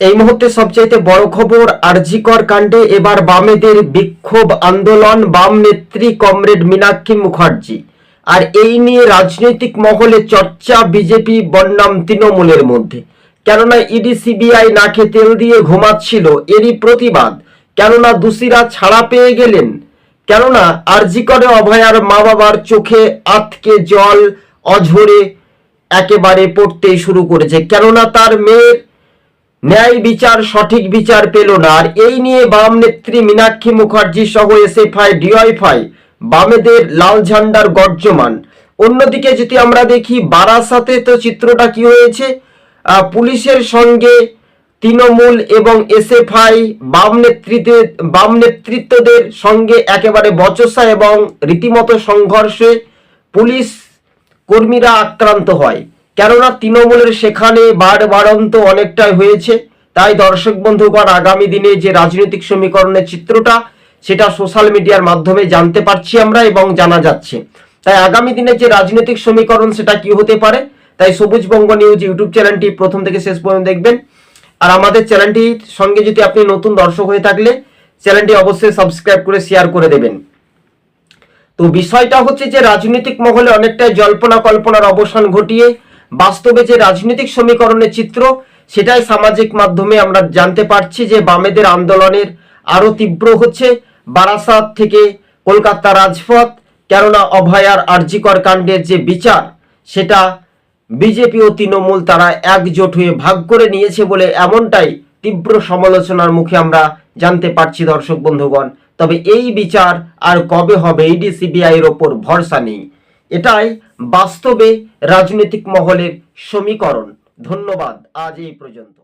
এই মুহূর্তে সবচাইতে বড় খবর আরজিকর কাণ্ডে এবার বামেদের বিক্ষোভ আন্দোলন বাম নেত্রী কমরেড মীনাক্ষী মুখার্জি। আর এই নিয়ে রাজনৈতিক মহলে চর্চা বিজেপি বন্যাম তৃণমূলের মধ্যে। কেননা ইডি, সিবিআই নাকে তেল দিয়ে ঘুমাচ্ছিল এরই প্রতিবাদ। কেননা দোষীরা ছাড়া পেয়ে গেলেন। কেননা আরজিকরে অভয়ার মা বাবার চোখে আতকে জল অঝরে একেবারে পড়তে শুরু করেছে। কেননা তার মেয়ের ন্যায় বিচার, সঠিক বিচার পেল না। আর এই নিয়ে বাম নেত্রী মীনাক্ষী মুখার্জি সহ এস এফ এসএফআই, ডিওয়াইফাই, বামেদের লাল ঝান্ডার গর্জমান। অন্যদিকে যদি আমরা দেখি, বারাসাতে তো চিত্রটা কি হয়েছে? পুলিশের সঙ্গে তৃণমূল এবং এসএফআই, বাম নেতৃত্বে বাম নেতৃত্বদের সঙ্গে একেবারে বচসা এবং রীতিমতো সংঘর্ষে পুলিশ কর্মীরা আক্রান্ত হয়। কেননা তৃণমূলের সেখানে বার বাড়ন্ত অনেকটাই হয়েছে। তাই দর্শক বন্ধুগণ, আগামী দিনে যে রাজনৈতিক সমীকরণের চিত্রটা, সেটা সোশ্যাল মিডিয়ার মাধ্যমে জানতে পারছি আমরা এবং জানা যাচ্ছে। তাই আগামী দিনে যে রাজনৈতিক সমীকরণ, সেটা কি হতে পারে? তাই সবুজ বঙ্গ নিউজ ইউটিউব চ্যানেলটি প্রথম থেকে শেষ পর্যন্ত দেখবেন। আর আমাদের চ্যানেলটির সঙ্গে যদি আপনি নতুন দর্শক হয়ে থাকলে, চ্যানেলটি অবশ্যই সাবস্ক্রাইব করে শেয়ার করে দেবেন। তো বিষয়টা হচ্ছে যে, রাজনৈতিক মহলে অনেকটাই জল্পনা কল্পনার অবসান ঘটিয়ে বাস্তবে যে রাজনৈতিক সমীকরণের চিত্র, সেটাই সামাজিক মাধ্যমে আমরা জানতে পারছি যে বামেদের আন্দোলনের আরও তীব্র হচ্ছে। বারাসাত থেকে কলকাতা রাজপথ, কেননা অভয়ার আরজিকর কাণ্ডের যে বিচার, সেটা বিজেপি ও তৃণমূল তারা একজোট হয়ে ভাগ করে নিয়েছে বলে এমনটাই তীব্র সমালোচনার মুখে আমরা জানতে পারছি দর্শক বন্ধুগণ। তবে এই বিচার আর কবে হবে ইডি সিবিআই এর ওপর ভরসা নেই। এটাই বাস্তবে রাজনৈতিক মহলের সমীকরণ। ধন্যবাদ আজ এই পর্যন্ত।